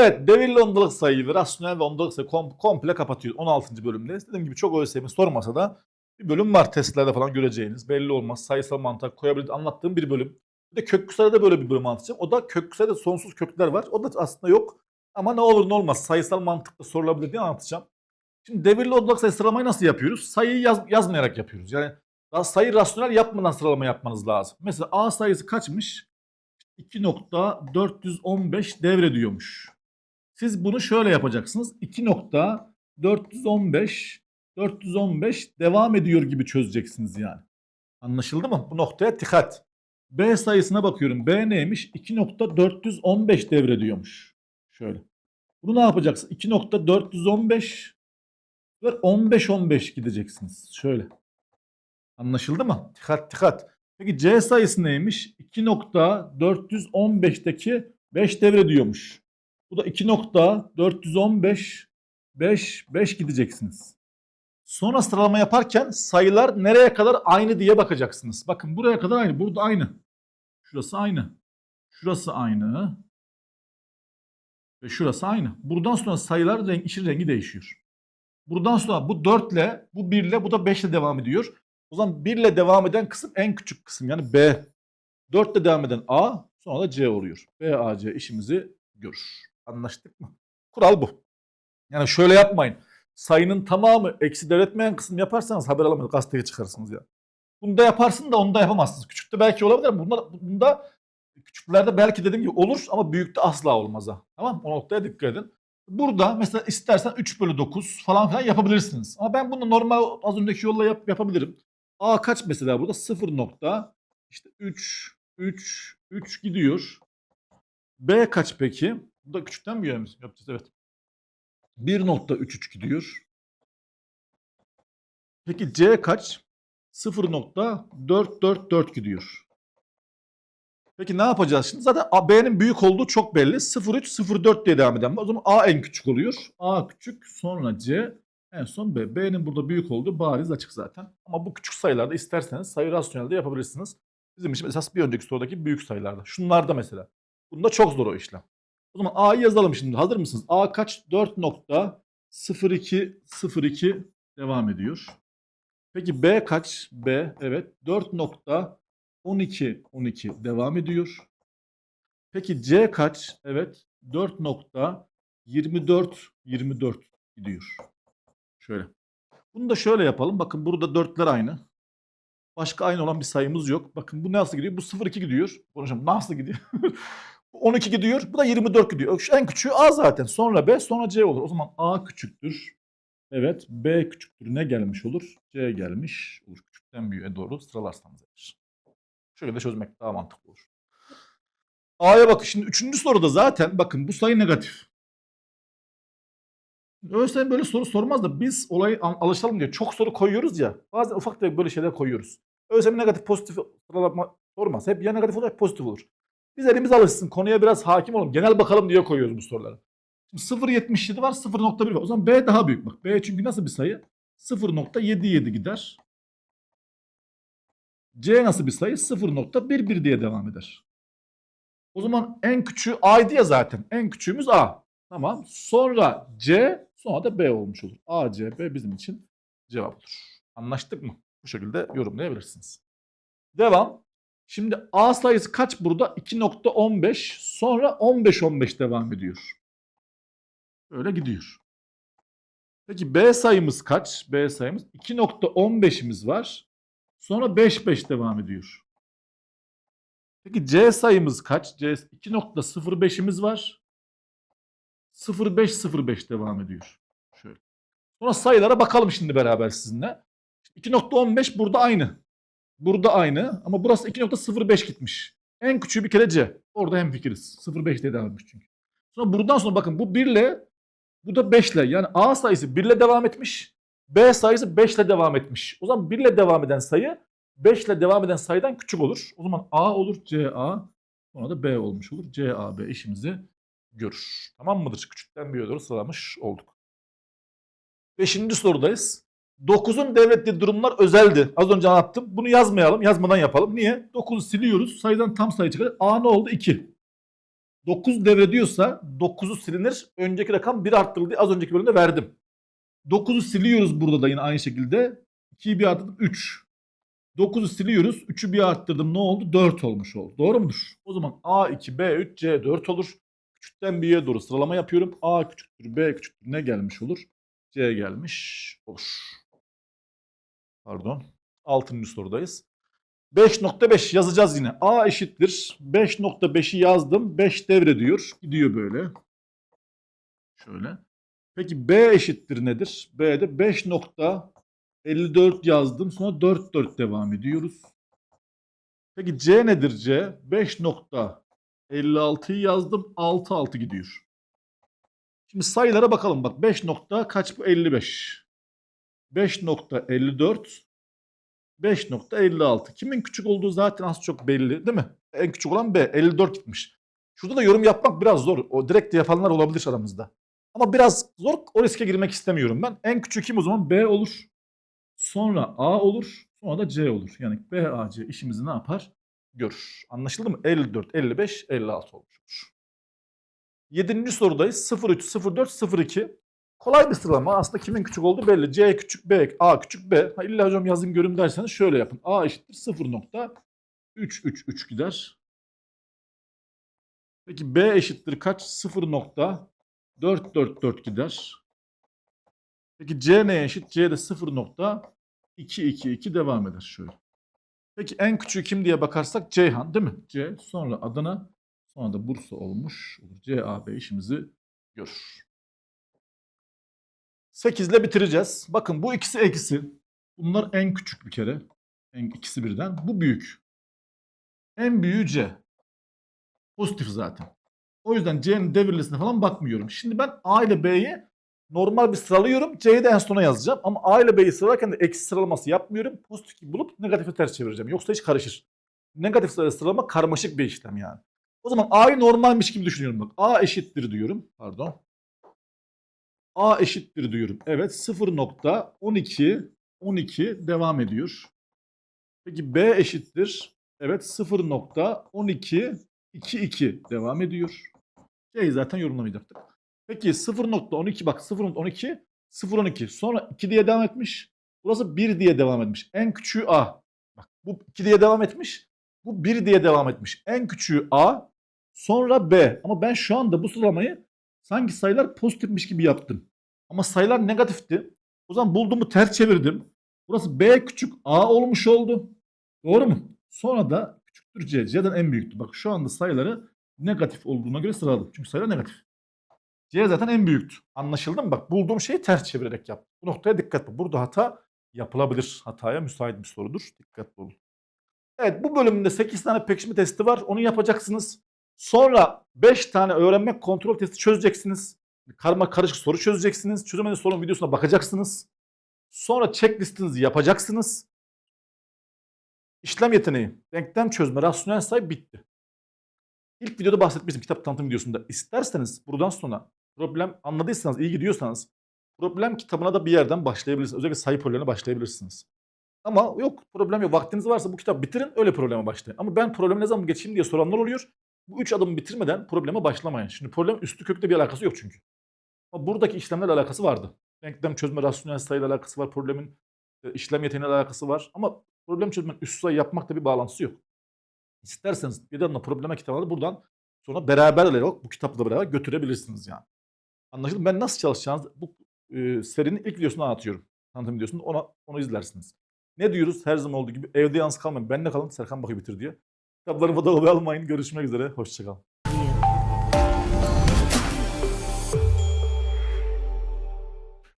Evet devirli ondalık sayıyı ve rasyonel ve ondalık sayıyı kom- komple kapatıyor 16. bölümde. Dediğim gibi çok ÖSYM sormasa da bir bölüm var testlerde falan göreceğiniz. Belli olmaz. Sayısal mantık koyabilir anlattığım bir bölüm. Bir de köklü sayıda böyle bir bölüm anlatacağım. O da köklü sayıda sonsuz kökler var. O da aslında yok. Ama ne olur ne olmaz sayısal mantıkla sorulabilir diye anlatacağım. Şimdi devirli ondalık sayı sıralamayı nasıl yapıyoruz? Sayıyı yaz- yazmayarak yapıyoruz. Yani sayı rasyonel yapmadan sıralama yapmanız lazım. Mesela A sayısı kaçmış? 2.415 devrediyormuş. Siz bunu şöyle yapacaksınız. 2.415 415 devam ediyor gibi çözeceksiniz yani. Anlaşıldı mı? Bu noktaya dikkat. B sayısına bakıyorum. B neymiş? 2.415 devrediyormuş. Şöyle. Bunu ne yapacaksın? 2.415 ve 15 15 gideceksiniz. Şöyle. Anlaşıldı mı? Dikkat dikkat. Peki C sayısı neymiş? 2.415'teki 5 devrediyormuş. Bu da 2.415 5 5 gideceksiniz. Sonra sıralama yaparken sayılar nereye kadar aynı diye bakacaksınız. Bakın buraya kadar aynı. Burada aynı. Şurası aynı. Şurası aynı. Ve şurası aynı. Buradan sonra sayılar renk, işin rengi değişiyor. Buradan sonra bu 4 ile, bu 1 ile, bu da 5 ile devam ediyor. O zaman 1 ile devam eden kısım en küçük kısım yani B. 4 ile devam eden A, sonra da C oluyor. B, A, C işimizi görür. Anlaştık mı? Kural bu. Yani şöyle yapmayın. Sayının tamamı eksi devretmeyen kısım yaparsanız haber alamayız. Gazeteye çıkarsınız ya. Bunu da yaparsın da onu da yapamazsınız. Küçükte belki olabilir ama bunda, bunda küçüklerde belki dediğim gibi olur ama büyükte asla olmaz ha. Tamam O noktaya dikkat edin. Burada mesela istersen 3 bölü 9 falan filan yapabilirsiniz. Ama ben bunu normal az önceki yolla yap, yapabilirim. A kaç mesela burada? 0 nokta işte 3, 3, 3 gidiyor. B kaç peki? Bu da küçükten mi yapacağız? Evet. 1.33 gidiyor. Peki C kaç? 0.444 gidiyor. Peki ne yapacağız şimdi? Zaten B'nin büyük olduğu çok belli. 0.3, 0.4 diye devam eden. O zaman A en küçük oluyor. A küçük, sonra C, en son B. B'nin burada büyük olduğu bariz açık zaten. Ama bu küçük sayılarda isterseniz sayı rasyonelde yapabilirsiniz. Bizim için esas bir önceki sorudaki büyük sayılarda. Şunlarda mesela. Bunda çok zor o işlem. O zaman A'yı yazalım şimdi. Hazır mısınız? A kaç? 4.0202 devam ediyor. Peki B kaç? B evet 4.12 12 devam ediyor. Peki C kaç? Evet 4.24 24 gidiyor. Şöyle. Bunu da şöyle yapalım. Bakın burada dörtler aynı. Başka aynı olan bir sayımız yok. Bakın bu nasıl gidiyor? Bu 0.2 gidiyor. Konuşalım. Nasıl gidiyor? Bu 12 gidiyor. Bu da 24 gidiyor. Şu en küçüğü A zaten. Sonra B, sonra C olur. O zaman A küçüktür. Evet. B küçüktür. Ne gelmiş olur? C gelmiş olur. Küçükten büyüğe doğru sıralarsanız eğer. Şöyle çözmek daha mantıklı olur. A'ya bakın. Şimdi üçüncü soruda zaten bakın bu sayı negatif. ÖSYM böyle soru sormaz da biz olayı alışalım diye çok soru koyuyoruz ya. Bazen ufak tefek böyle şeyler koyuyoruz. ÖSYM negatif pozitif sıralama sormaz. Hep ya negatif olur ya pozitif olur. Biz elimiz alışsın. Konuya biraz hakim olalım. Genel bakalım diye koyuyoruz bu soruları. Şimdi 0.77 var 0.1 var. O zaman B daha büyük bak. B çünkü nasıl bir sayı? 0.77 gider. C nasıl bir sayı? 0.11 diye devam eder. O zaman en küçüğü A'ydı ya zaten. En küçüğümüz A. Tamam. Sonra C, sonra da B olmuş olur. A, C, B bizim için cevap olur. Anlaştık mı? Bu şekilde yorumlayabilirsiniz. Devam. Şimdi A sayısı kaç burada? 2.15 sonra 15-15 devam ediyor. Öyle gidiyor. Peki B sayımız kaç? B sayımız 2.15'imiz var. Sonra 5-5 devam ediyor. Peki C sayımız kaç? C 2.05'imiz var. 0.5-0.5 devam ediyor. Şöyle. Sonra sayılara bakalım şimdi beraber sizinle. 2.15 burada aynı. Burada aynı ama burası 2.05 gitmiş. En küçüğü bir kere C. Orada hemfikiriz. 0.5 diye devam etmiş çünkü. Sonra buradan sonra bakın bu 1 ile bu da 5 ile. Yani A sayısı 1 ile devam etmiş. B sayısı 5 ile devam etmiş. O zaman 1 ile devam eden sayı 5 ile devam eden sayıdan küçük olur. O zaman A olur CA. Sonra da B olmuş olur. CAB işimizi görür. Tamam mıdır? Küçükten büyüğe doğru sıralamış olduk. Beşinci sorudayız. 9'un devrettiği durumlar özeldi. Az önce anlattım. Bunu yazmayalım. Yazmadan yapalım. Niye? 9'u siliyoruz. Sayıdan tam sayı çıkar. A ne oldu? 2. 9 devrediyorsa 9'u silinir. Önceki rakam 1 arttırıldı. Az önceki bölümde verdim. 9'u siliyoruz burada da yine aynı şekilde. 2'yi bir arttırdım 3. 9'u siliyoruz. 3'ü bir arttırdım. Ne oldu? 4 olmuş oldu. Doğru mudur? O zaman A2, B3, C4 olur. Küçükten büyüğe doğru sıralama yapıyorum. A küçüktür, B küçüktür. Ne gelmiş olur? C gelmiş olur. Pardon. 6. sorudayız. 5.5 yazacağız yine. A eşittir. 5.5'i yazdım. 5 devrediyor. Gidiyor böyle. Şöyle. Peki B eşittir nedir? B'de 5.54 yazdım. Sonra 4 4 devam ediyoruz. Peki C nedir C? 5.56'yı yazdım. 6 6 gidiyor. Şimdi sayılara bakalım. Bak 5 nokta kaç bu? 55. 5.54 5.56. Kimin küçük olduğu zaten az çok belli değil mi? En küçük olan B. 54 gitmiş. Şurada da yorum yapmak biraz zor. O direkt yapanlar olabilir aramızda. Ama biraz zor. O riske girmek istemiyorum ben. En küçük kim o zaman? B olur. Sonra A olur. Sonra da C olur. Yani B, A, C işimizi ne yapar? Görür. Anlaşıldı mı? 54, 55, 56 olmuş. Yedinci sorudayız. 03, 04, 02. Kolay bir sıralama. Aslında kimin küçük olduğu belli. C küçük B, A küçük B. Ha, illa hocam yazın görün derseniz şöyle yapın. A eşittir 0.333 gider. Peki B eşittir kaç? 0.444 gider. Peki C neye eşit? C de 0.222 devam eder şöyle. Peki en küçüğü kim diye bakarsak Ceyhan değil mi? C sonra Adana sonra da Bursa olmuş. olur. C, A, B işimizi görür. 8 ile bitireceğiz. Bakın bu ikisi eksi. Bunlar en küçük bir kere. En ikisi birden. Bu büyük. En büyüğü C. Pozitif zaten. O yüzden C'nin devirlisine falan bakmıyorum. Şimdi ben A ile B'yi normal bir sıralıyorum. C'yi de en sona yazacağım. Ama A ile B'yi sıralarken de eksi sıralaması yapmıyorum. Pozitif bulup negatifi ters çevireceğim. Yoksa hiç karışır. Negatif sıralama karmaşık bir işlem yani. O zaman A'yı normalmiş gibi düşünüyorum bak. A eşittir diyorum. Pardon. A eşittir diyorum. Evet 0.12 12 devam ediyor. Peki B eşittir. Evet 0.12 22 devam ediyor. C'yi zaten yorumlamayacaktık. Peki 0.12 bak 0.12 0.12 sonra 2 diye devam etmiş. Burası 1 diye devam etmiş. En küçüğü A. Bak bu 2 diye devam etmiş. Bu 1 diye devam etmiş. En küçüğü A sonra B. Ama ben şu anda bu sıralamayı sanki sayılar pozitifmiş gibi yaptım. Ama sayılar negatifti. O zaman bulduğumu ters çevirdim. Burası B küçük A olmuş oldu. Doğru mu? Sonra da küçüktür C. C'den en büyüktü. Bak şu anda sayıları negatif olduğuna göre sıraladım. Çünkü sayılar negatif. C zaten en büyüktü. Anlaşıldı mı? Bak bulduğum şeyi ters çevirerek yaptım. Bu noktaya dikkat et. Burada hata yapılabilir. Hataya müsait bir sorudur. Dikkatli olun. Evet bu bölümde 8 tane pekişme testi var. Onu yapacaksınız. Sonra 5 tane öğrenmek kontrol testi çözeceksiniz. Karma karışık soru çözeceksiniz. Çözemediğiniz sorunun videosuna bakacaksınız. Sonra checklistinizi yapacaksınız. İşlem yeteneği, denklem çözme, rasyonel sayı bitti. İlk videoda bahsetmiştim kitap tanıtım videosunda. İsterseniz buradan sonra problem anladıysanız, iyi gidiyorsanız problem kitabına da bir yerden başlayabilirsiniz. Özellikle sayı problemine başlayabilirsiniz. Ama yok problem yok. Vaktiniz varsa bu kitap bitirin öyle probleme başlayın. Ama ben problemi ne zaman geçeyim diye soranlar oluyor. Bu üç adımı bitirmeden probleme başlamayın. Şimdi problem üstü kökte bir alakası yok çünkü. Buradaki işlemlerle alakası vardı. Denklem çözme, rasyonel sayıyla alakası var. Problemin e, işlem yeteneğiyle alakası var. Ama problem çözmenin üst sayı yapmakla bir bağlantısı yok. İsterseniz bir de probleme kitabını buradan sonra beraber alarak bu kitapla beraber götürebilirsiniz yani. Anlaşıldı mı? Ben nasıl çalışacağınızı bu e, serinin ilk videosunu anlatıyorum. Tanıtım videosunda ona, onu izlersiniz. Ne diyoruz? Her zaman olduğu gibi evde yalnız kalmayın. Bende kalın Serkan Bakı bitir diye. Kitaplarımı da almayın. Görüşmek üzere. Hoşçakalın.